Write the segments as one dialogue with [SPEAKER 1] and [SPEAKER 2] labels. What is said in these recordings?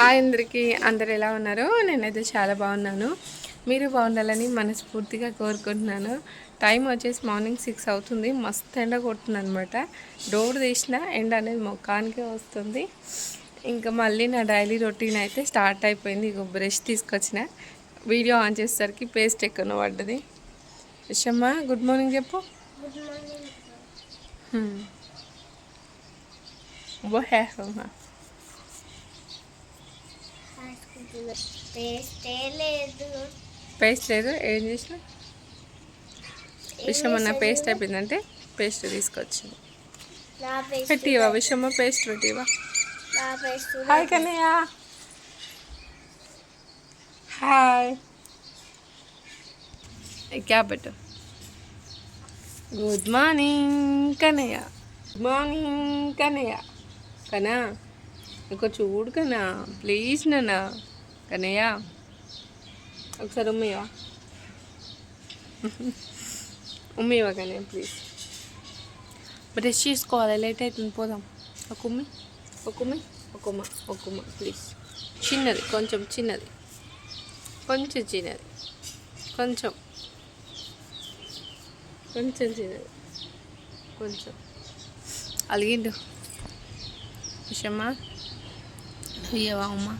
[SPEAKER 1] Hi అందరికీ. అందరు ఎలా ఉన్నారు? నేనైతే చాలా బాగున్నాను. మీరు బాగుండాలని మనస్ఫూర్తిగా కోరుకుంటున్నాను. టైం వచ్చేసి మార్నింగ్ సిక్స్ అవుతుంది. మస్తు ఎండ కొడుతుంది అనమాట డోర్ తీసిన ఎండ అనేది మొక్కానికే వస్తుంది. ఇంకా మళ్ళీ నా డైలీ రొటీన్ అయితే స్టార్ట్ అయిపోయింది. ఇక బ్రష్ తీసుకొచ్చిన. వీడియో ఆన్ చేసేసరికి పేస్ట్ ఎక్కువ పడ్డది. విషమ్మ గుడ్ మార్నింగ్ చెప్పు. బో హ్యా
[SPEAKER 2] పేస్టే లేదు
[SPEAKER 1] పేస్ట్ లేదు. ఏం చేసిన? విషమన్న పేస్ట్ అయిపోయిందంటే పేస్ట్ తీసుకొచ్చింది. పెట్టివా? విషమ పేస్ట్ పెట్టివా? హాయ్ కన్నయ్య. హాయ్. క్యా పెట్టు. Good morning Kannayya. Good morning Kannayya. కనా ఇంకో చూడు కన్నా ప్లీజ్ నాన్న. కన్నయ్య? ఒకసారి ఉమ్మేవా? ఉమ్మేవా కన్నయ్య ప్లీజ్ బ్రష్ చేసుకోవాలి లేట్ అవుతుంది పోదాం. ఒక ఉమ్మి. ఒక ఉమ్మి ఒక ఉమ్మ ఒక ఉమ్మ ప్లీజ్ చిన్నది కొంచెం చిన్నది. కొంచెం చిన్నది. కొంచెం. కొంచెం చిన్నది. కొంచెం. అలిగిండు. విషమ్మా ఇయ్యవా అమ్మా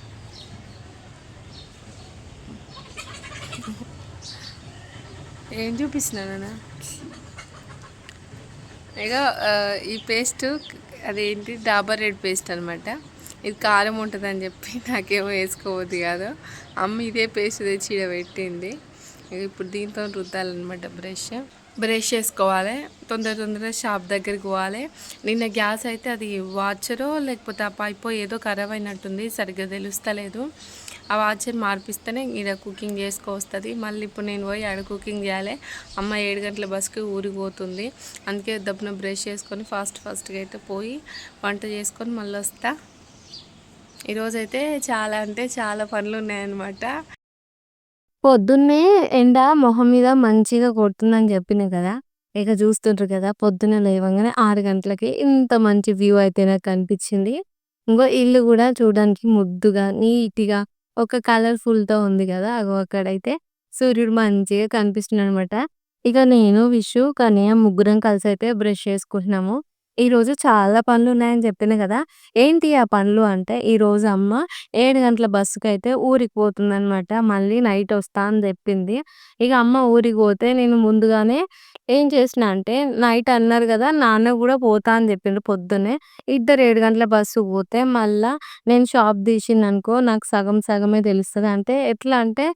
[SPEAKER 1] ఏం చూపిస్తున్నానా ఇక ఈ పేస్ట్ అదేంటి డాబర్ రెడ్ పేస్ట్ అనమాట ఇది కారం ఉంటుందని చెప్పి నాకేమో వేసుకోవద్దు కాదు. అమ్మ ఇదే పేస్ట్ తెచ్చి ఇక్కడ పెట్టింది. ఇప్పుడు దీంతో రుద్దాలన్నమాట బ్రష్. బ్రష్ చేసుకోవాలి. తొందర తొందరగా షాప్ దగ్గరికి పోవాలి. నిన్న గ్యాస్ అయితే అది వాచరో లేకపోతే ఆ పైపో ఏదో ఖరాబ్ అయినట్టుంది. సరిగ్గా తెలుస్తలేదు. ఆ వాచర్ మార్పిస్తేనే ఇక్కడ కుకింగ్ చేసుకోవస్తుంది మళ్ళీ ఇప్పుడు నేను పోయి ఆడ కుకింగ్ చేయాలి అమ్మ ఏడు గంటల బస్కి ఊరికి పోతుంది అందుకే దప్పున బ్రష్ చేసుకొని ఫాస్ట్ ఫాస్ట్గా అయితే పోయి వంట చేసుకొని మళ్ళీ వస్తా ఈరోజైతే చాలా అంటే చాలా పనులు ఉన్నాయన్నమాట
[SPEAKER 3] పొద్దున్నే ఎండ మొహం మీద మంచిగా కొడుతుందని చెప్పిన కదా! ఇక చూస్తుంటారు కదా! పొద్దున్నే లేవగానే ఆరు గంటలకి ఇంత మంచి వ్యూ అయితే నాకు కనిపించింది. ఇంకో ఇల్లు కూడా చూడడానికి ముద్దుగా, నీట్‌గా ఒక కలర్‌ఫుల్‌తో ఉంది కదా! అగో అక్కడైతే సూర్యుడు మంచిగా కనిపిస్తున్నాడనమాట. ఇక నేను, విషు, కన్నయ్య ముగ్గురం కలిసి అయితే బ్రష్ చేసుకుంటున్నాము. ఈరోజు చాలా పనులు ఉన్నాయని చెప్పిన కదా! ఏంటి ఆ పనులు అంటే, ఈరోజు అమ్మ ఏడు గంటల బస్సుకైతే ఊరికి పోతుందనమాట. మళ్ళీ నైట్ వస్తా అని చెప్పింది. ఇక అమ్మ ఊరికి పోతే నేను ముందుగానే ఏం చేసిన అంటే, నైట్ అన్నారు కదా నాన్న కూడా పోతా అని చెప్పిండు పొద్దున్నే. ఇద్దరు ఏడు గంటల బస్సు పోతే మళ్ళా నేను షాప్ తీసిందనుకో నాకు సగం సగమే తెలుస్తది. అంటే ఎట్లా అంటే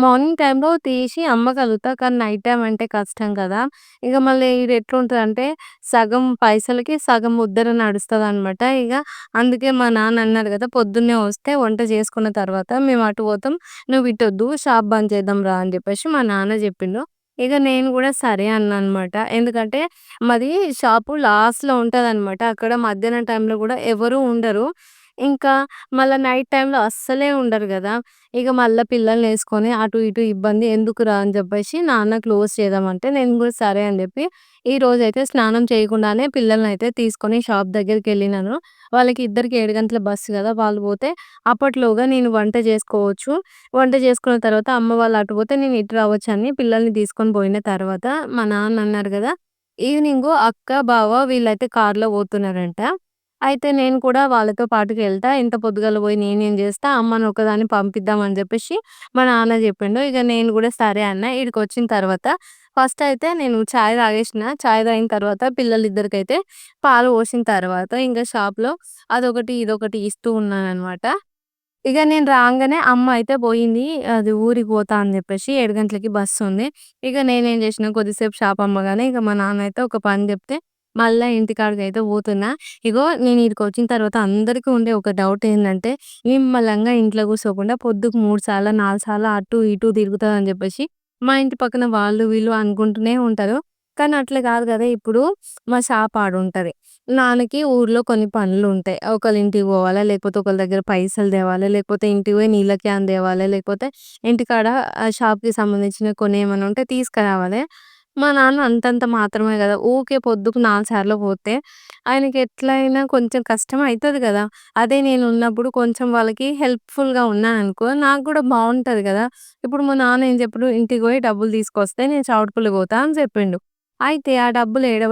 [SPEAKER 3] మార్నింగ్ టైంలో తీసి అమ్మగలుగుతా. కానీ నైట్ టైం అంటే కష్టం కదా! ఇక మళ్ళీ ఇది ఎట్లుంటదంటే సగం పైసలకి సగం ముద్దరు నడుస్తుంది అనమాట ఇక అందుకే మా నాన్న అన్నారు కదా! పొద్దున్నే వస్తే వంట చేసుకున్న తర్వాత మేము అటు పోతాం. నువ్వు ఇటొద్దు షాప్ బంద్ చేద్దాం రా అని చెప్పేసి మా నాన్న చెప్పిండు. ఇక నేను కూడా సరే అన్నా అనమాట. ఎందుకంటే మాది షాపు లాస్ట్‌లో ఉంటదనమాట. అక్కడ మధ్యాహ్నం టైంలో కూడా ఎవరు ఉండరు. ఇంకా మళ్ళా నైట్ టైంలో అస్సలే ఉండరు కదా ఇక మళ్ళా పిల్లల్నేసుకొని అటు ఇటు ఇబ్బంది ఎందుకురా అని చెప్పేసి నాన్న క్లోజ్ చేద్దామంటే నేను కూడా సరే అని చెప్పి ఈ స్నానం చేయకుండానే పిల్లల్నయితే తీసుకొని షాప్ దగ్గరికెళ్ళినాను. వాళ్ళకి ఇద్దరికి ఏడు గంటల బస్సు కదా! వాళ్ళు పోతే అప్పట్లోగా నేను వంట చేసుకోవచ్చు. వంట చేసుకున్న తర్వాత అమ్మ వాళ్ళు అటు పోతే నేను ఇటు రావచ్చు అని పిల్లల్ని తీసుకొని పోయిన తర్వాత మా నాన్న అన్నారు కదా! ఈవినింగు అక్క, బావ వీళ్ళైతే కార్‌లో పోతున్నారంట. అయితే నేను కూడా వాళ్ళతో పాటుకి వెళ్తా ఇంత పొద్దుగాల పోయి నేనేం చేస్తా, అమ్మని ఒకదాన్ని పంపిద్దాం అని చెప్పేసి మా నాన్న చెప్పిండు. ఇక నేను కూడా సరే అన్నా. ఈడికొచ్చిన తర్వాత ఫస్ట్ అయితే నేను చాయ్ తాగేసిన. చాయ్ తాగిన తర్వాత పిల్లలిద్దరికైతే పాలు పోసిన తర్వాత ఇంక షాప్‌లో అదొకటి, ఇదొకటి ఇస్తూ ఉన్నాననమాట. ఇక నేను రాంగానే అమ్మ అయితే పోయింది. అది ఊరికి పోతా అని చెప్పేసి 7 గంటలకి బస్సుంది. ఇక నేనేం చేసినా కొద్దిసేపు షాప్ అమ్మగానే ఇక మా నాన్న అయితే ఒక పని చెప్తే మళ్ళా అయితే పోతున్నా. ఇగో నేను ఈడికొచ్చిన తర్వాత అందరికీ ఉండే ఒక డౌట్ ఏంటంటే నిమ్మలంగా ఇంట్లో కూర్చోకుండా పొద్దుకు మూడు సార్లు, నాలుగు సార్లు అటు ఇటు తిరుగుతదని చెప్పేసి మా ఇంటి పక్కన వాళ్ళు వీళ్ళు అనుకుంటూనే ఉంటారు. కానీ అట్లా కాదు కదా! ఇప్పుడు మా షాప్ ఆడుంటది. నాన్నకి ఊర్లో కొన్ని పనులు ఉంటాయి ఒకళ్ళ ఇంటికి పోవాలా, లేకపోతే ఒకళ్ళ దగ్గర పైసలు తేవాలా, లేకపోతే ఇంటికి పోయి నీళ్ళ క్యాన్ తేవాలా, లేకపోతే ఇంటికాడ ఆ షాప్‌కి సంబంధించిన కొన్ని ఏమైనా ఉంటే తీసుకురావాలి. మా నాన్న అంతంత మాత్రమే కదా. ఊకే పొద్దుకు నాలుగు సార్లు పోతే ఆయనకి ఎట్లయినా కొంచెం కష్టం అవుతుంది కదా. అదే నేను ఉన్నప్పుడు కొంచెం వాళ్ళకి హెల్ప్‌ఫుల్‌గా ఉన్నాననుకో నాకు కూడా బాగుంటుంది కదా. ఇప్పుడు మా నాన్న ఏం జెప్పిండు, "ఇంటికి పోయి డబ్బులు తీసుకొస్తే నేను చౌటుప్పల్‌కి పోతా" అని చెప్పిండు. అయితే ఆ డబ్బులు ఏడ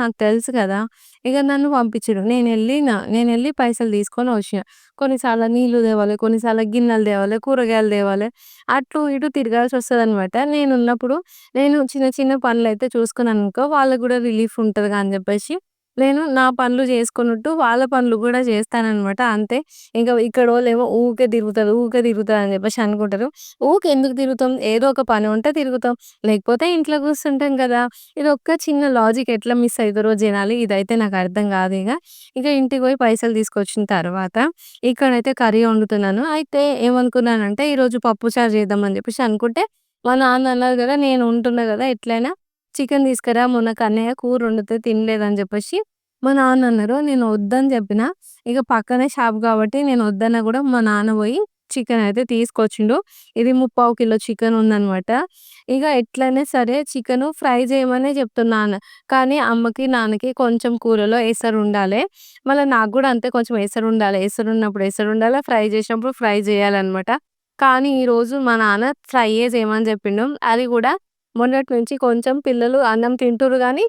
[SPEAKER 3] నాకు తెలుసు కదా ఇక నన్ను పంపించిండు. నేనెళ్ళిన. నేనెళ్ళి పైసలు తీసుకొని వచ్చిన. కొన్నిసార్లు నీళ్ళు తేవాలె, కొన్నిసార్లు గిన్నెలు తేవాలె, కూరగాయలు తేవాలె. అటు ఇటు తిరగాల్సొస్తదనమాట. నేనున్నప్పుడు నేను చిన్న చిన్న పనులైతే చూసుకున్నాననుకో వాళ్ళకి గూడా రిలీఫ్ ఉంటదిగా అని చెప్పేసి నేను నా పనులు చేసుకున్నట్టు వాళ్ళ పనులు కూడా చేస్తాననమాట. అంతే. ఇంకా ఇక్కడ వాళ్ళేమో ఊకే తిరుగుతారు, ఊకే తిరుగుతారు అని చెప్పేసి అనుకుంటారు. ఊకే ఎందుకు తిరుగుతాం? ఏదో ఒక పని ఉంటే తిరుగుతాం. లేకపోతే ఇంట్లో కూర్చుంటాం కదా ఇది ఒక్క చిన్న లాజిక్ ఎట్లా మిస్ అవుతారో జనాలు ఇదైతే నాకు అర్థం కాదు ఇక ఇక ఇంటికి పోయి పైసలు తీసుకొచ్చిన తర్వాత ఇక్కడైతే కర్రీ వండుతున్నాను. అయితే ఏమనుకున్నానంటే ఈరోజు పప్పుచారు చారు చేద్దామని చెప్పేసి అనుకుంటే మా నాన్న అన్నారు కదా నేను ఉంటున్నా కదా ఎట్లైనా చికెన్ తీసుకురా మొన్న కన్నయ్య కూర వండితే తినలేదని చెప్పేసి మా నాన్న అన్నారు. నేను వద్దని చెప్పిన ఇక పక్కనే షాప్ కాబట్టి నేను వద్దన్న కూడా మా నాన్న పోయి చికెన్ అయితే తీసుకొచ్చిండు. ఇది ముప్పావు కిలో చికెన్ ఉందనమాట. ఇక ఎట్లనే సరే చికెను ఫ్రై చేయమనే చెప్తున్నాను కానీ అమ్మకి, నాన్నకి కొంచెం కూరలో ఎసరుండాలె. మళ్ళీ నాకు కూడా అంతే కొంచెం ఎసరు ఉండాలి ఎసరు ఉన్నప్పుడు ఎసరు ఉండాలి ఫ్రై చేసినప్పుడు ఫ్రై చేయాలన్నమాట కానీ ఈరోజు మా నాన్న ఫ్రైయే చేయమని చెప్పిండు. అది కూడా మొన్నటి నుంచి కొంచెం పిల్లలు అన్నం తింటుర్రు కానీ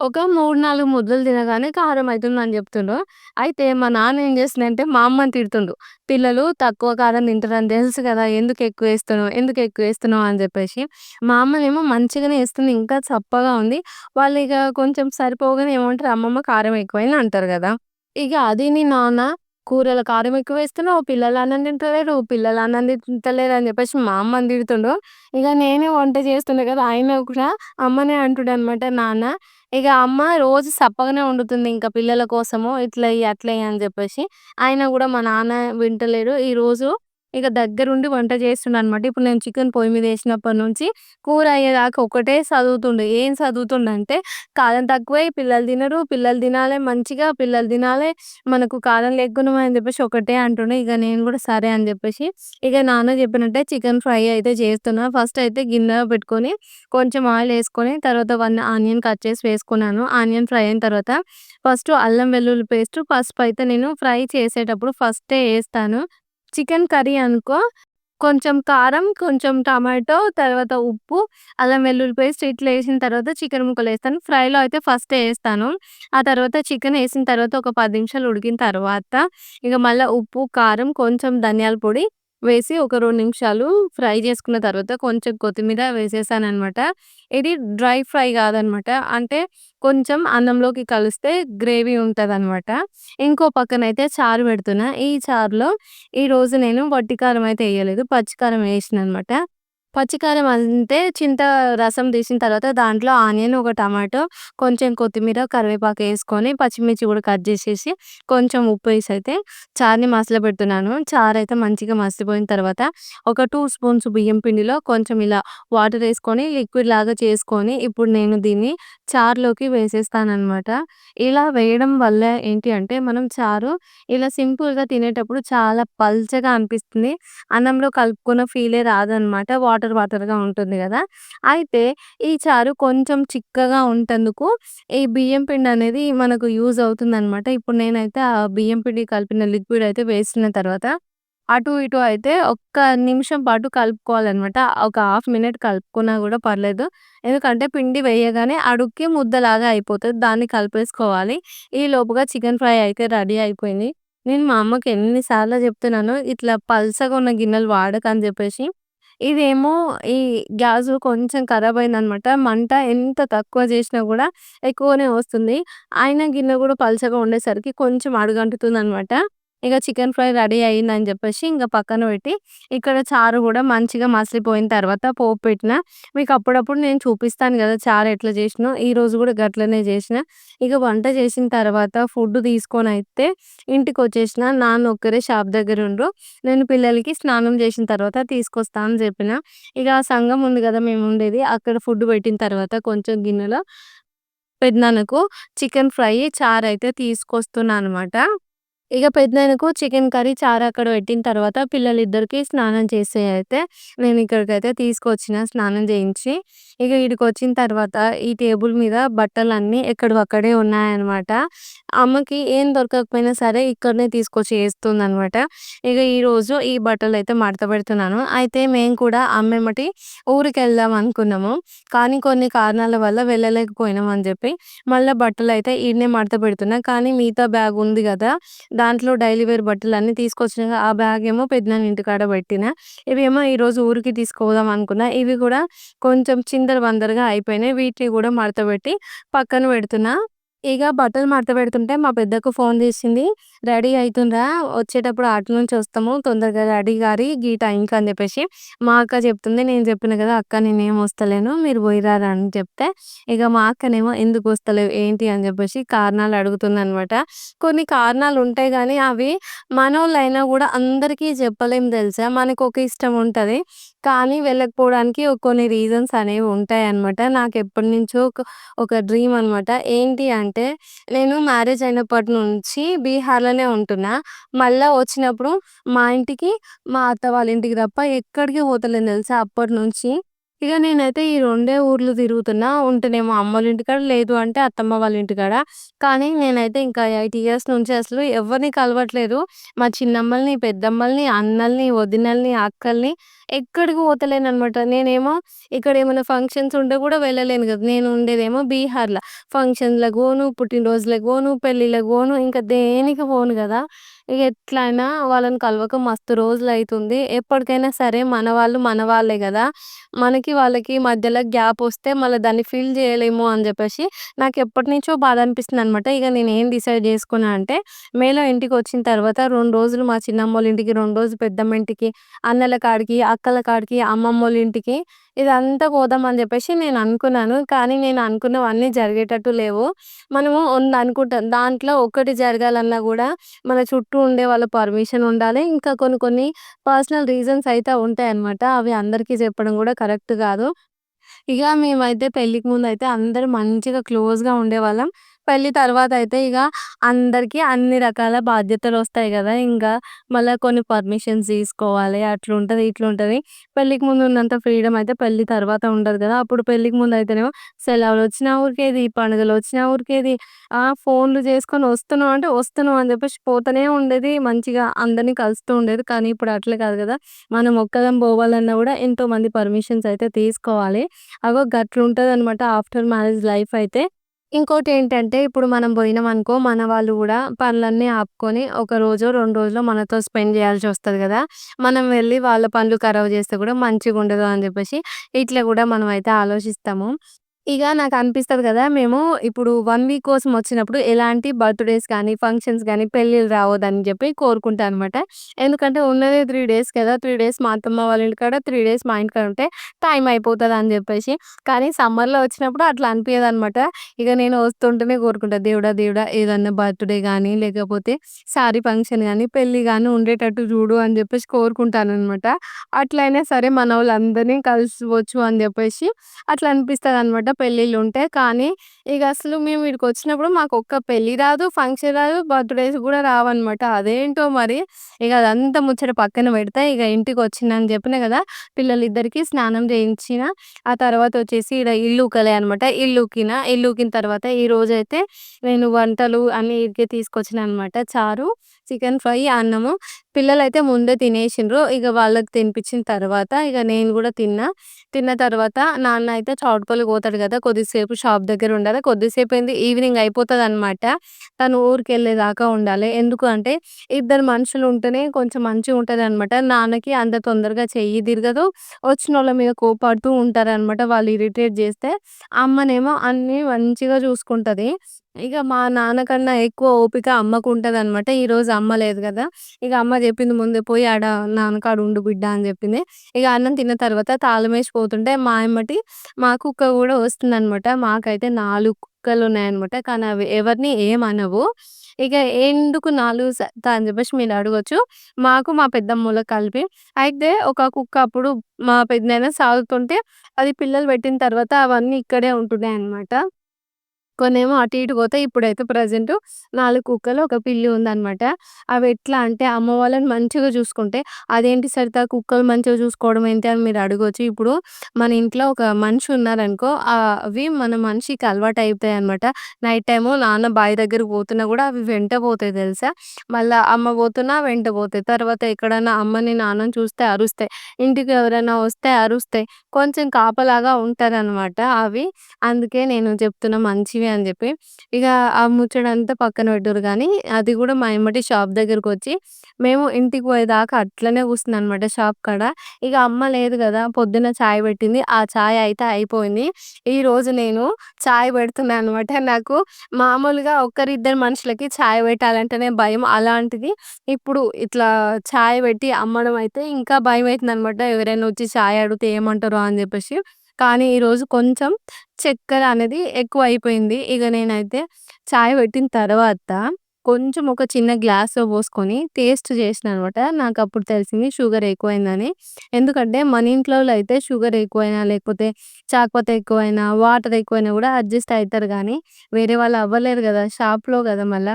[SPEAKER 3] ఒక 3, 4 ముద్దలు తినగానే కారం అవుతుంది అని చెప్తుండ్రు అయితే మా నాన్న ఏం చేస్తుందంటే మా అమ్మని తిడుతుండు. పిల్లలు తక్కువ కారం తింటారని తెలుసు కదా ఎందుకు ఎక్కువ వేస్తున్నావు ఎందుకు ఎక్కువ వేస్తున్నావు అని చెప్పేసి మా అమ్మనేమో మంచిగానే వేస్తుంది ఇంకా చప్పగా ఉంది. వాళ్ళు ఇక కొంచెం సరిపోగానే ఏమంటారు అమ్మమ్మ కారం ఎక్కువైంది అంటారు కదా ఇక అది నీ నాన్న కూరల కారం ఎక్కువేస్తున్నావు. పిల్లలు అన్నం తింటలేరు. పిల్లలు అన్నం తింటలేరు అని చెప్పేసి మా అమ్మని తిడుతుండు. ఇక నేనే వంట చేస్తుండే కదా ఆయన కూడా అమ్మనే అంటుడనమాట నాన్న. ఇక అమ్మ రోజు సప్పగానే వండుతుంది ఇంకా పిల్లల కోసము. ఇట్లెయ్యి, అట్లెయ్యి అని చెప్పేసి ఆయన కూడా మా నాన్న వింటలేడు. ఈరోజు ఇక దగ్గరుండి వంట చేస్తుండే అనమాట ఇప్పుడు నేను చికెన్ పొయ్యి మీద వేసినప్పటి నుంచి కూర అయ్యేదాకా ఒకటే చదువుతుండే ఏం చదువుతుండంటే కారం తక్కువై పిల్లలు తినరు. పిల్లలు తినాలే మంచిగా. పిల్లలు తినాలే. మనకు కారం లేకున్నామని అని చెప్పేసి ఒకటే అంటుండే ఇక నేను కూడా సరే అని చెప్పేసి ఇక నాన్న చెప్పినట్టే చికెన్ ఫ్రై అయితే చేస్తున్నా. ఫస్ట్ అయితే గిన్నె పెట్టుకొని కొంచెం ఆయిల్ వేసుకొని తర్వాత వన్ ఆనియన్ కట్ చేసి వేసుకున్నాను. ఆనియన్ ఫ్రై అయిన తర్వాత ఫస్ట్ అల్లం వెల్లుల్లి పేస్ట్, పసుపు అయితే నేను ఫ్రై చేసేటప్పుడు ఫస్టే వేస్తాను చికెన్ కర్రీ అనుకో కొంచెం కారం, కొంచెం టమాటో, తర్వాత ఉప్పు, అల్లం వెల్లుల్లి పేస్ట్ ఇట్లా ఏసిన తర్వాత చికెన్ ముక్కలు వేస్తాను ఫ్రైలో అయితే ఫస్టే ఏస్తాను. ఆ తర్వాత చికెన్ ఏసిన తర్వాత ఒక పది నిమిషాలు ఉడికిన తర్వాత ఇక మళ్ళీ ఉప్పు, కారం, కొంచెం ధనియాల పొడి వేసి ఒక రెండు నిమిషాలు ఫ్రై చేసుకున్న తర్వాత కొంచెం కొత్తిమీర వేసేసాననమాట. ఇది డ్రై ఫ్రై కాదనమాట అంటే కొంచెం అన్నంలోకి కలిస్తే గ్రేవీ ఉంటదనమాట. ఇంకో పక్కనైతే చారు పెడుతున్నా. ఈ చారులో ఈరోజు నేను వట్టి కారం అయితే వేయలేదు పచ్చికారం వేసిన అనమాట పచ్చికారం అంటే చింత రసం తీసిన తర్వాత దాంట్లో ఆనియన్, ఒక టమాటో, కొంచెం కొత్తిమీర, కరివేపాకు వేసుకొని పచ్చిమిర్చి కూడా కట్ చేసేసి కొంచెం ఉప్పు వేసి అయితే చారుని చార్ అయితే మంచిగా మసిపోయిన తర్వాత ఒక టూ స్పూన్స్ బియ్యం పిండిలో కొంచెం ఇలా వాటర్ వేసుకొని లిక్విడ్ లాగా చేసుకొని ఇప్పుడు నేను దీన్ని చారులోకి వేసేస్తాననమాట. ఇలా వేయడం వల్ల ఏంటి అంటే మనం చారు ఇలా సింపుల్‌గా తినేటప్పుడు చాలా పల్చగా అనిపిస్తుంది. అన్నంలో కలుపుకున్న ఫీలే రాదనమాట. వాటర్ వాటర్‌గా ఉంటుంది కదా అయితే ఈ చారు కొంచెం చిక్కగా ఉంటందుకు ఈ బియ్యం పిండి అనేది మనకు యూజ్ అవుతుందనమాట. ఇప్పుడు నేనైతే ఆ బియ్యం పిండి కలిపిన లిక్విడ్ అయితే వేసిన తర్వాత అటు ఇటు అయితే ఒక్క నిమిషం పాటు కలుపుకోవాలన్నమాట ఒక హాఫ్ మినిట్ కలుపుకున్నా కూడా పర్లేదు. ఎందుకంటే పిండి వేయగానే అడుక్కి ముద్దలాగా అయిపోతుంది దాన్ని కలిపేసుకోవాలి. ఈ లోపుగా చికెన్ ఫ్రై అయితే రెడీ అయిపోయింది. నేను మా అమ్మకి ఎన్నిసార్లు చెప్తున్నాను ఇట్లా పల్చగా ఉన్న గిన్నెలు వాడకని చెప్పేసి ఇదేమో ఈ గ్యాసు కొంచెం ఖరాబ్ అయిందనమాట. మంట ఎంత తక్కువ చేసినా గూడా ఎక్కువనే వస్తుంది. అయినా గిన్నె గూడా పల్చగా ఉండేసరికి కొంచెం అడుగంటుతుందనమాట. ఇక చికెన్ ఫ్రై రెడీ అయిందని చెప్పేసి ఇంకా పక్కన పెట్టి ఇక్కడ చారు కూడా మంచిగా మసిలిపోయిన తర్వాత పోపు పెట్టిన. మీకు అప్పుడప్పుడు నేను చూపిస్తాను కదా చారు ఎట్లా చేసినా ఈరోజు కూడా గట్లనే చేసిన ఇక వంట చేసిన తర్వాత ఫుడ్ ఇంటికి వచ్చేసిన నాన్న ఒక్కరే షాప్ దగ్గర ఉండ్రు. నేను పిల్లలకి స్నానం చేసిన తర్వాత తీసుకొస్తా అని చెప్పిన ఇక ఆ సంఘం ఉంది కదా మేము ఉండేది అక్కడ ఫుడ్ పెట్టిన తర్వాత కొంచెం గిన్నెలో పెద్దనాన్నకు చికెన్ ఫ్రై, చారు అయితే తీసుకొస్తున్నా అనమాట. ఇక పెద్దనకు చికెన్ కర్రీ, చారు అక్కడ పెట్టిన తర్వాత పిల్లలిద్దరికీ స్నానం చేసే అయితే నేను ఇక్కడికైతే తీసుకొచ్చిన స్నానం చేయించి. ఇక ఈడికొచ్చిన తర్వాత ఈ టేబుల్ మీద బట్టలన్నీ ఎక్కడివి అక్కడే ఉన్నాయన్నమాట. అమ్మకి ఏం దొరకకపోయినా సరే ఇక్కడనే తీసుకొచ్చి వేస్తుంది అనమాట ఇక ఈరోజు ఈ బట్టలైతే మడత పెడుతున్నాను. అయితే మేము కూడా అమ్మేమటి ఊరికి వెళ్దాం అనుకున్నాము. కానీ కొన్ని కారణాల వల్ల వెళ్ళలేకపోయినాం అని చెప్పి మళ్ళా బట్టలైతే ఈడనే మడత పెడుతున్నా. కానీ మిగతా బ్యాగ్ ఉంది కదా దాంట్లో డైలీ వేర్ బట్టలన్నీ తీసుకొచ్చిన ఆ బ్యాగ్ ఏమో పెద్దనాన్న ఇంటికాడ పెట్టిన. ఇవేమో ఈరోజు ఊరికి తీసుకుపోదాం అనుకున్నా. ఇవి కూడా కొంచెం చిందరవందరగా అయిపోయినాయి. వీటిని కూడా మడత పెట్టి పక్కన పెడుతున్నా. ఇక బట్టలు మడత పెడుతుంటే మా పెద్దకు ఫోన్ చేసింది. "రెడీ అవుతుందా వచ్చేటప్పుడు అటు నుంచి వస్తాము. తొందరగా రెడీ గారి గీ టైంకి" అని చెప్పేసి మా అక్క చెప్తుంది. నేను చెప్పిన కదా! "అక్క నేనేం వస్తలేను. మీరు పోయిరారా" అని చెప్తే ఇక మా అక్కనేమో "ఎందుకు వస్తలేవు ఏంటి" అని చెప్పేసి కారణాలు అడుగుతుందనమాట. కొన్ని కారణాలు ఉంటాయి కానీ అవి మనోళ్ళైనా కూడా అందరికీ చెప్పలేం తెలుసా! మనకు ఒక ఇష్టం ఉంటుంది కానీ వెళ్ళకపోవడానికి కొన్ని రీజన్స్ అనేవి ఉంటాయి అనమాట. నాకు ఎప్పటినుంచో ఒక ఒక డ్రీమ్ అనమాట. ఏంటి అంటే నేను మ్యారేజ్ అయినప్పటి నుంచి బీహార్‌లోనే ఉంటున్నా. మళ్ళా వచ్చినప్పుడు మా ఇంటికి, మా అత్త వాళ్ళ ఇంటికి తప్ప ఎక్కడికి పోతలేను తెలుసా అప్పటినుంచి. ఇక నేనైతే ఈ రెండే ఊర్లు తిరుగుతున్నా. ఉంటేనేమో అమ్మోళ్ళ ఇంటికాడ, లేదు అంటే అత్తమ్మ వాళ్ళ ఇంటికాడ. కానీ నేనైతే ఇంకా ఎయిట్ ఇయర్స్ నుంచి అసలు ఎవరిని కలవట్లేదు. మా చిన్నమ్మల్ని, పెద్దమ్మల్ని, అన్నల్ని, వదినల్ని, అక్కల్ని ఎక్కడికి పోతలేననమాట. నేనేమో ఇక్కడ ఏమైనా ఫంక్షన్స్ ఉంటే కూడా వెళ్ళలేను కదా! నేను ఉండేదేమో బీహార్‌ల. ఫంక్షన్‌లకు పోను, పుట్టినరోజులకు పోను, పెళ్ళిళ్ళకి పోను. ఇంకా దేనికి పోను కదా! ఇక ఎట్లైనా వాళ్ళని కలవక మస్తు రోజులు అవుతుంది ఎప్పటికైనా సరే మన వాళ్ళు మన వాళ్ళే కదా! మనకి వాళ్ళకి మధ్యలో గ్యాప్ వస్తే మళ్ళీ దాన్ని ఫిల్ చేయలేము అని చెప్పేసి నాకు ఎప్పటినుంచో బాధ అనిపిస్తుందనమాట. ఇక నేను ఏం డిసైడ్ చేసుకున్నా అంటే మేలో ఇంటికొచ్చిన తర్వాత 2 రోజులు మా చిన్నమ్మోళ్ళ ఇంటికి, 2 రోజులు పెద్దమ్మ ఇంటికి, అన్నల కాడికి, అక్కల కాడికి, అమ్మమ్మోళ్ళ ఇంటికి ఇదంతా పోదాం అని చెప్పేసి నేను అనుకున్నాను. కానీ నేను అనుకున్నవన్నీ జరిగేటట్టు లేవు. మనము వంద అనుకుంటాం. దాంట్లో ఒకటి జరగాలన్నా కూడా మన చుట్టూ ఉండే వాళ్ళ పర్మిషన్ ఉండాలి. ఇంకా కొన్ని కొన్ని పర్సనల్ రీజన్స్ అయితే ఉంటాయి అన్నమాట అవి అందరికీ చెప్పడం కూడా కరెక్ట్ కాదు. ఇక మేమైతే పెళ్ళికి ముందు అయితే అందరు మంచిగా క్లోజ్‌గా ఉండేవాళ్ళం. పెళ్ళి తర్వాత అయితే ఇక అందరికీ అన్ని రకాల బాధ్యతలు వస్తాయి కదా ఇంకా మళ్ళీ కొన్ని పర్మిషన్స్ తీసుకోవాలి. అట్లుంటది, ఇట్లుంటది. పెళ్ళికి ముందు ఉన్నంత ఫ్రీడమ్ అయితే పెళ్ళి తర్వాత ఉండదు కదా! అప్పుడు పెళ్ళికి సెలవులు వచ్చిన ఊరికేది, పండుగలు వచ్చిన ఊరికేది. ఆ! ఫోన్‌లు చేసుకొని వస్తున్నాం అంటే వస్తున్నాం అని చెప్పేసి పోతూనే ఉండేది. మంచిగా అందరిని కలుస్తూ ఉండేది. కానీ ఇప్పుడు అట్లా కాదు కదా! మనం ఒక్కదం పోవాలన్నా కూడా ఎంతోమంది పర్మిషన్స్ అయితే తీసుకోవాలి. అగో గట్లుంటదనమాట ఆఫ్టర్ మ్యారేజ్ లైఫ్ అయితే. ఇంకోటి ఏంటంటే ఇప్పుడు మనం పోయినామనుకో మన వాళ్ళు కూడా పనులన్నీ ఆపుకొని ఒక రోజో, 2 రోజులో మనతో స్పెండ్ చేయాల్సొస్తది కదా! మనం వెళ్ళి వాళ్ళ పనులు ఖరాబు చేస్తే కూడా మంచిగుండదు అని చెప్పేసి ఇట్లా కూడా మనమైతే ఆలోచిస్తాము. ఇక నాకనిపిస్తది కదా! మేము ఇప్పుడు 1 వీక్ కోసం వచ్చినప్పుడు ఎలాంటి బర్త్‌డేస్ కానీ, ఫంక్షన్స్ గానీ, పెళ్ళిళ్ళు రావద్దని చెప్పి కోరుకుంటా అనమాట. ఎందుకంటే ఉన్నదే 3 డేస్ కదా! 3 డేస్ మా అత్తమ్మ వాళ్ళ ఇంటికాడ, 3 డేస్ మా ఇంటికాడ ఉంటే టైం అయిపోతదని చెప్పేసి. కానీ సమ్మర్‌లో వచ్చినప్పుడు అట్లా అనిపియదనమాట. ఇక నేను వస్తుంటేనే కోరుకుంటా. దేవుడా! దేవుడా! ఏదన్నా బర్త్‌డే గానీ, లేకపోతే శారీ ఫంక్షన్ గానీ, పెళ్ళి గానీ ఉండేటట్టు చూడు అని చెప్పేసి కోరుకుంటాననమాట. అట్లయినా సరే మనోళ్ళందరిని కలుసుకోవచ్చు అని చెప్పేసి అట్లా అనిపిస్తదనమాట పెళ్ళిళ్ళు ఉంటాయి. కానీ ఇక అసలు మేము ఇటుకొచ్చినప్పుడు మాకు ఒక్క పెళ్ళి రాదు, ఫంక్షన్ రాదు, బర్త్‌డేస్ కూడా రావనమాట అదేంటో మరి. ఇక అదంతా ముచ్చట పక్కన పెడితే ఇక ఇంటికొచ్చినా అని చెప్పినా కదా! పిల్లలిద్దరికీ స్నానం చేయించిన. ఆ తర్వాత వచ్చేసి ఈడ ఇల్లు ఊకలే అనమాట. ఇల్లు ఊకిన. ఇల్లు ఊకిన తర్వాత ఈరోజైతే నేను వంటలు అన్నీ ఈడికే తీసుకొచ్చినా అనమాట. చారు, చికెన్ ఫ్రై, అన్నము. పిల్లలైతే ముందే తినేసిండ్రు. ఇక వాళ్ళకి తినిపించిన తర్వాత ఇక నేను కూడా తిన్నా. తిన్న తర్వాత నాన్న అయితే చౌటుపల్లికి పోతాడు కదా! కొద్దిసేపు షాప్ దగ్గర ఉండాలి. కొద్దిసేపు కొద్దిసేపేంది ఈవినింగ్ అయిపోతుంది అనమాట తను ఊరికెళ్ళేదాకా ఉండాలి. ఎందుకు అంటే ఇద్దరు మనుషులు ఉంటేనే కొంచెం మంచిగా ఉంటుంది అనమాట నాన్నకి అంత తొందరగా చెయ్యి తిరగదు. వచ్చిన వాళ్ళ మీద కోపడుతూ ఉంటారనమాట. వాళ్ళు ఇరిటేట్ చేస్తే. అమ్మనేమో అన్నీ మంచిగా చూసుకుంటుంది ఇక మా నాన్న కన్నా ఎక్కువ ఓపిక అమ్మకు అమ్మకుంటదనమాట. ఈరోజు అమ్మ లేదు కదా! ఇక అమ్మ చెప్పింది ముందే "పోయి ఆడ నాన్న కాడ ఉండు బిడ్డ" అని చెప్పింది. ఇక అన్నం తిన్న తర్వాత తాళమేసి పోతుంటే మా ఎమ్మటి మా కుక్క కూడా వస్తుందనమాట. మాకైతే 4 కుక్కలున్నాయనమాట. కానీ అవి ఎవరిని ఏం అనవు ఇక ఎందుకు 4 స అని చెప్పేసి మీరు అడగొచ్చు. మాకు మా పెద్దమ్మోళ్ళకి కలిపి. అయితే ఒక కుక్క అప్పుడు మా పెదనాన్న సాగుతుంటే అది పిల్లలు పెట్టిన తర్వాత అవన్నీ ఇక్కడే ఉంటున్నాయనమాట. కొన్నేమో అటు ఇటు పోతాయి. ఇప్పుడైతే ప్రజెంట్ నాలుగు కుక్కలు, ఒక పిల్లి ఉందనమాట. అవి ఎట్లా అంటే అమ్మ వాళ్ళని మంచిగా చూసుకుంటే, అదేంటి సరిత కుక్కలు మంచిగా చూసుకోవడం ఏంటి అని మీరు అడగచ్చు ఇప్పుడు మన ఇంట్లో ఒక మనిషి ఉన్నారనుకో అవి మన మనిషికి అలవాటు అయితాయనమాట. నైట్ టైము నాన్న బావి దగ్గరికి పోతున్నా కూడా అవి వెంట పోతాయి తెలుసా! మళ్ళా అమ్మ పోతున్నా వెంట పోతాయి. తర్వాత ఎక్కడన్నా అమ్మని, నాన్నని చూస్తే అరుస్తాయి. ఇంటికి ఎవరైనా వస్తే అరుస్తాయి. కొంచెం కాపలాగా ఉంటారనమాట అవి. అందుకే నేను చెప్తున్నా మంచివి అని చెప్పి. ఇక ఆ ముచ్చడంతా పక్కన పెట్టారు కానీ అది కూడా మా ఎమ్మటి షాప్ దగ్గరకొచ్చి మేము ఇంటికి పోయేదాకా అట్లనే కూర్చుందనమాట షాప్ కాడ. ఇక అమ్మ లేదు కదా! పొద్దున్న చాయ్ పెట్టింది. ఆ చాయ్ అయితే అయిపోయింది. ఈరోజు నేను చాయ్ పెడుతున్నా అనమాట. నాకు మామూలుగా ఒక్కరిద్దరు మనుషులకి చాయ్ పెట్టాలంటేనే భయం. అలాంటిది ఇప్పుడు ఇట్లా చాయ్ పెట్టి అమ్మడం అయితే ఇంకా భయం అవుతుంది అనమాట ఎవరైనా వచ్చి చాయ్ అడిగితే ఏమంటారో అని చెప్పేసి. కానీ ఈరోజు కొంచెం చక్కెర అనేది ఎక్కువ అయిపోయింది ఇక నేనైతే చాయ్ పెట్టిన తర్వాత కొంచెం ఒక చిన్న గ్లాస్‌లో పోసుకొని టేస్ట్ చేసినా అనమాట. నాకు అప్పుడు తెలిసింది షుగర్ ఎక్కువైందని. ఎందుకంటే మన ఇంట్లో అయితే షుగర్ ఎక్కువైనా, లేకపోతే చాకపోతే ఎక్కువైనా, వాటర్ ఎక్కువైనా కూడా అడ్జస్ట్ అవుతారు కానీ వేరే వాళ్ళు అవ్వలేరు కదా! షాప్‌లో కదా మళ్ళీ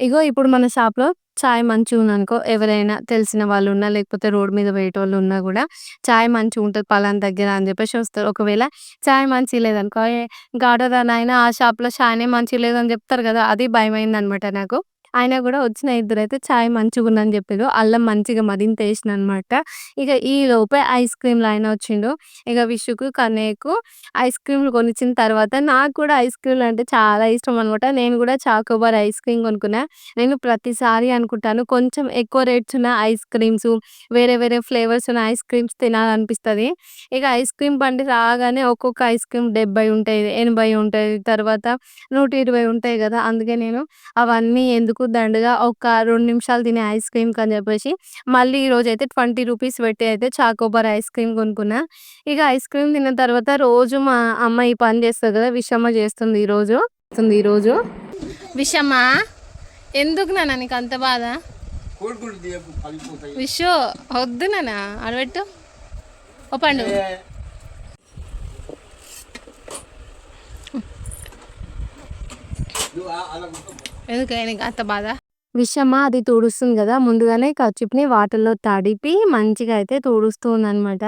[SPEAKER 3] ఇగో ఇప్పుడు మన షాప్‌లో చాయ్ మంచిగుందనుకో ఎవరైనా తెలిసిన వాళ్ళున్నా, లేకపోతే రోడ్ మీద పోయేటోళ్ళు ఉన్నా కూడా చాయ్ మంచిగుంటది పలానా దగ్గర అని చెప్పేసి వస్తారు. ఒకవేళ చాయ్ మంచిగా లేదనుకో, "ఏ గాడరా నాయనా ఆ షాప్‌లో చాయనే మంచిగా లేదని" చెప్తారు కదా! అది భయమైందనమాట నాకు. అయినా కూడా వచ్చిన ఇద్దరైతే చాయ్ మంచిగా ఉందని చెప్పారు అల్లం మంచిగా మరింత ఏసినా అనమాట. ఇక ఈ లోపే ఐస్ క్రీమ్లు ఆయన వచ్చిండు. ఇక విషుకు, కన్నయ్యకు ఐస్ క్రీమ్‌లు కొనిచ్చిన తర్వాత నాకు కూడా ఐస్ క్రీమ్‌లు అంటే చాలా ఇష్టం అనమాట. నేను కూడా చాకోబార్ ఐస్ క్రీమ్ కొనుక్కున్నా. నేను ప్రతిసారి అనుకుంటాను కొంచెం ఎక్కువ రేట్స్ ఉన్న ఐస్ క్రీమ్స్, వేరే వేరే ఫ్లేవర్స్ ఉన్న ఐస్ క్రీమ్స్ తినాలనిపిస్తది. ఇక ఐస్ క్రీమ్ బండి రాగానే ఒక్కొక్క ఐస్ క్రీమ్ 70 ఉంటాయి, 80 ఉంటాయి. తర్వాత 120 ఉంటాయి కదా! అందుకే నేను అవన్నీ ఎందుకు దండగా ఒక 2 నిమిషాలు తినే ఐస్ క్రీమ్‌కి అని చెప్పేసి మళ్ళీ ఈరోజైతే 20 రూపీస్ పెట్టి అయితే చాకోబార్ ఐస్ క్రీమ్ కొనుక్కున్నా. ఇక ఐస్ క్రీమ్ తిన్న తర్వాత రోజు మా అమ్మ ఈ పని చేస్తది కదా! విషమ్మ చేస్తుంది ఈరోజు. చేస్తుంది ఈరోజు. విషమ్మ ఎందుకు నాన్న నీకు అంత బాధ? విషు వద్దు నాన్న అడబెట్టు. ఓ పండు.
[SPEAKER 4] అలా మొత్తం
[SPEAKER 3] ఎందుకే నీకు అంత విషమా అది తుడుస్తుంది కదా! ముందుగానే కర్చీఫ్‌ని వాటర్‌లో తడిపి మంచిగా అయితే తుడుస్తుంది ఉందనమాట.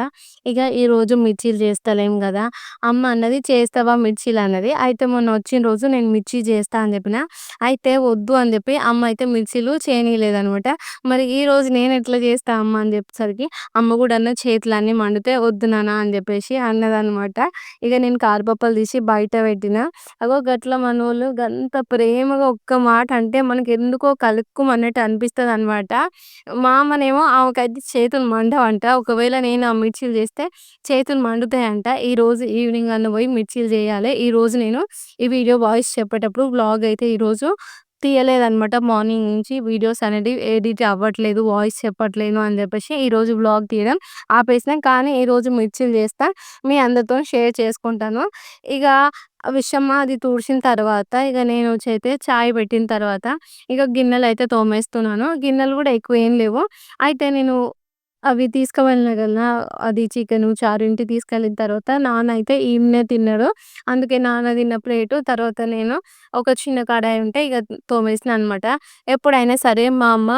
[SPEAKER 3] ఇక ఈరోజు మిర్చీలు చేస్తలేం కదా! అమ్మ అన్నది చేస్తావా మిర్చీలు అన్నది. అయితే మొన్న వచ్చిన రోజు నేను మిర్చి చేస్తా అని చెప్పిన. అయితే వద్దు అని చెప్పి అమ్మ అయితే మిర్చీలు చేయనీయలేదనమాట. మరి ఈరోజు నేను ఎట్లా చేస్తా అమ్మ అని చెప్పేసరికి అమ్మ కూడా అన్న చేతులన్నీ మండితే వద్దు నాన్న అని చెప్పేసి అన్నదనమాట. ఇక నేను కారపప్పలు తీసి బయట పెట్టిన. అగో గట్ల మనోళ్ళు గంత ప్రేమగా ఒక్క మాట అంటే మనకి ఎందుకో నరుక్కుమన్నట్టు అనిపిస్తుంది అనమాట మా అమ్మనేమో ఆమెకైతే చేతులు మండవంట. ఒకవేళ నేను ఆ మిర్చీలు చేస్తే చేతులు మండుతాయంట. ఈరోజు ఈవినింగ్ అన్న పోయి మిర్చీలు చేయాలి. ఈరోజు నేను ఈ వీడియో వాయిస్ చెప్పేటప్పుడు వ్లాగ్ అయితే ఈరోజు తీయలేదనమాట. మార్నింగ్ నుంచి వీడియోస్ అనేటివి ఎడిట్ అవ్వట్లేదు. వాయిస్ చెప్పట్లేదు అని చెప్పేసి ఈరోజు వ్లాగ్ తీయడం ఆపేసినాం కానీ ఈరోజు మిర్చిలు చేస్తా. మీ అందరితో షేర్ చేసుకుంటాను. ఇక విషమ్మ అది తుడిచిన తర్వాత ఇక నేను వచ్చైతే చాయ్ పెట్టిన తర్వాత ఇక గిన్నెలు అయితే తోమేస్తున్నాను. గిన్నెలు కూడా ఎక్కువ ఏం లేవు. అయితే నేను అవి తీసుకువెళ్ళిన కదా! అది చికెను, చారు ఇంటికి తీసుకెళ్ళిన తర్వాత నాన్న అయితే ఈడనే తిన్నాడు. అందుకే నాన్న తిన్న ప్లేటు తర్వాత నేను ఒక చిన్న కడాయి ఉంటే ఇక తోమేసిన అనమాట. ఎప్పుడైనా సరే మా అమ్మ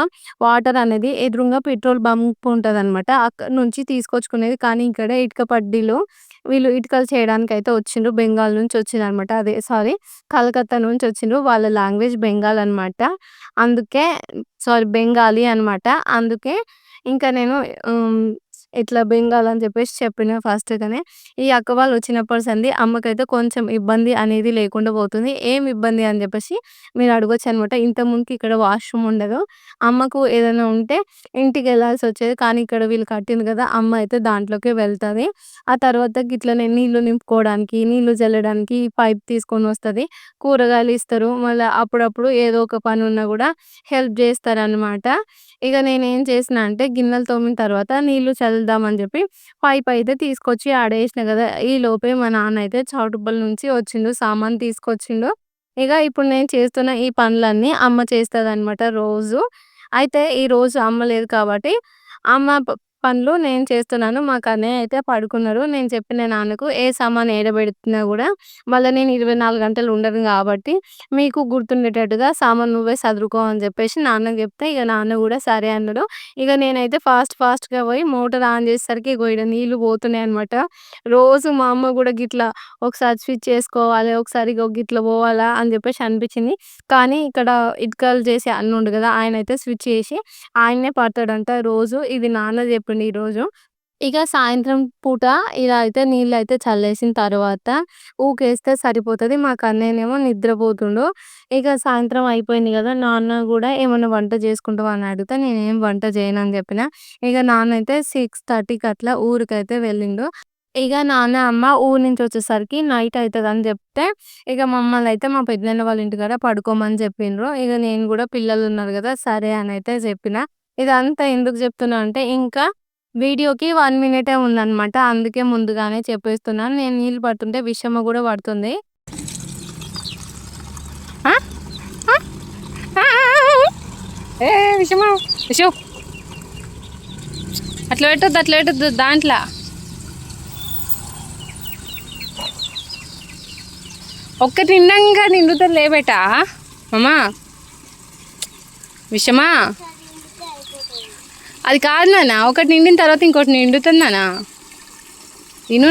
[SPEAKER 3] వాటర్ అనేది ఎదురుంగా పెట్రోల్ బంక్ ఉంటదనమాట. అక్కడి నుంచి తీసుకొచ్చుకునేది. కానీ ఇక్కడ ఇటుక పట్టీలు వీళ్ళు ఇటుకలు చేయడానికైతే వచ్చిండ్రు. బెంగాల్ నుంచి వచ్చిండ్రనమాట. అదే సారీ కలకత్తా నుంచి వచ్చిండ్రు. వాళ్ళ లాంగ్వేజ్ బెంగాల్ అనమాట. అందుకే సారీ బెంగాలీ అనమాట. అందుకే ఇంకా నేను హ్మ్, ఇట్లా బెంగాల్ అని చెప్పేసి చెప్పిన ఫస్ట్‌గానే. ఈ అక్క వాళ్ళు వచ్చినప్పటి సంది అమ్మకైతే కొంచెం ఇబ్బంది అనేది లేకుండా పోతుంది. ఏం ఇబ్బంది అని చెప్పేసి మీరు అడగొచ్చనమాట. ఇంతకుముందుకి ఇక్కడ వాష్‌రూమ్ ఉండదు. అమ్మకు ఏదైనా ఉంటే ఇంటికి వెళ్ళాల్సి వచ్చేది కానీ ఇక్కడ వీళ్ళు కట్టింది కదా! అమ్మ అయితే దాంట్లోకి వెళ్తుంది ఆ తర్వాత ఇట్లనే నీళ్ళు నింపుకోవడానికి, నీళ్ళు జల్లడానికి పైప్ తీసుకొని వస్తుంది కూరగాయలు ఇస్తారు. మళ్ళీ అప్పుడప్పుడు ఏదో ఒక పని ఉన్నా కూడా హెల్ప్ చేస్తారనమాట. ఇక నేనేం చేసినా అంటే గిన్నెలు తోమిన తర్వాత నీళ్ళు వెళ్దామని చెప్పి పైప్ అయితే తీసుకొచ్చి ఆడ కదా కదా! లోపే మా నాన్న అయితే చౌటుబ్బల నుంచి వచ్చిండు. సామాను తీసుకొచ్చిండు. ఇక ఇప్పుడు నేను చేస్తున్న ఈ పనులన్నీ అమ్మ చేస్తదనమాట రోజు. అయితే ఈ రోజు అమ్మ లేదు కాబట్టి అమ్మ పనులు నేను చేస్తున్నాను. మా అన్నయ్య అయితే పడుకున్నారు. నేను చెప్పిన నాన్నకు ఏ సామాను ఏడబెడుతున్నా గూడా మళ్ళా నేను 24 గంటలు ఉండను గాబట్టి, మీకు గుర్తుండేటట్టుగా సామాను నువ్వే సదురుకో అని జెప్పేసి నాన్నకు జెప్తే, ఇగ నాన్న గూడా సరే అన్నాడు. ఇగ నేనైతే ఫాస్ట్ ఫాస్ట్‌గా పోయి మోటర్ ఆన్ చేసేసరికి ఇగో ఈడ పోతున్నాయి అనమాట రోజు మా అమ్మ గూడా గిట్లా ఒకసారి స్విచ్ చేసుకోవాలి ఒకసారి ఇగో గిట్ల పోవాలా అని జెప్పేసి అనిపించింది. కానీ ఇక్కడ ఇటుకలు చేసే అన్న ఉండు గదా! ఆయనైతే స్విచ్ చేసి ఆయన్నే పడతాడంట రోజు. ఇది నాన్న చెప్పిండు ఈరోజు. ఇక సాయంత్రం పూట ఇలా అయితే నీళ్ళు అయితే చల్లేసిన తర్వాత ఊకేస్తే సరిపోతుంది మా కన్నయ్యనేమో నిద్రపోతుండు. ఇక సాయంత్రం అయిపోయింది కదా నాన్న కూడా ఏమైనా వంట చేసుకుంటావా అని అడిగితే నేనేం వంట చేయను అని చెప్పిన. ఇక నాన్న అయితే 6:30కి అట్లా ఊరికైతే వెళ్ళిండు. ఇక నాన్న, అమ్మ ఊరు నుంచి వచ్చేసరికి నైట్ అవుతుంది అని చెప్తే ఇక మమ్మల్ని అయితే మా పెద్దనాన్న వాళ్ళ ఇంటికాడ పడుకోమని చెప్పిండ్రు ఇక నేను కూడా పిల్లలు ఉన్నారు కదా సరే అని అయితే చెప్పిన. ఇదంతా ఎందుకు చెప్తున్నా అంటే ఇంకా వీడియోకి 1 మినిటే ఉందన్నమాట. అందుకే ముందుగానే చెప్పేస్తున్నాను. నేను నీళ్ళు పడుతుంటే విషమ కూడా పడుతుంది. ఏ విషమ విషు. అట్లా పెట్టద్దు అట్లా పెట్టద్దు దాంట్లో. ఒక్కటి నిండంగా నిండుతుంది లేబేటా అమ్మా. విషమా అది కాదు నాన్న. ఒకటి నిండిన తర్వాత ఇంకోటి నిండుతుంది నాన్న. విను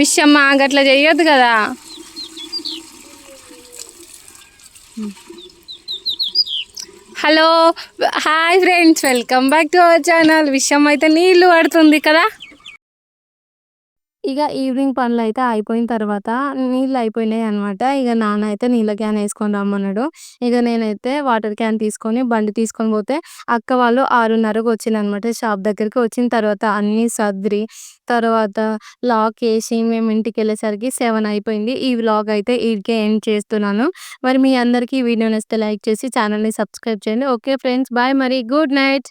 [SPEAKER 3] విషమ్మ గట్లా చేయొద్దు కదా. Hello hi friends welcome back to our channel. విషయం అయితే నీళ్ళు పడుతుంది కదా. ఇక ఈవినింగ్ పనులు అయితే అయిపోయిన తర్వాత నీళ్ళు అయిపోయినాయి అనమాట ఇక నాన్న అయితే నీళ్ళ క్యాన్ వేసుకొని రమ్మన్నాడు. ఇక నేనైతే వాటర్ క్యాన్ తీసుకొని బండి తీసుకొని పోతే అక్క వాళ్ళు ఆరున్నరకు వచ్చిందనమాట షాప్ దగ్గరికి వచ్చిన తర్వాత అన్నీ సర్ది తర్వాత లాక్ వేసి మేము ఇంటికి వెళ్ళేసరికి సెవెన్ అయిపోయింది. ఈ వ్లాగ్ అయితే ఈడికే ఎండ్ చేస్తున్నాను. మరి మీ అందరికీ ఈ వీడియో నచ్చితే లైక్ చేసి ఛానల్ని సబ్స్క్రైబ్ చేయండి. ఓకే ఫ్రెండ్స్ బాయ్ మరి గుడ్ నైట్.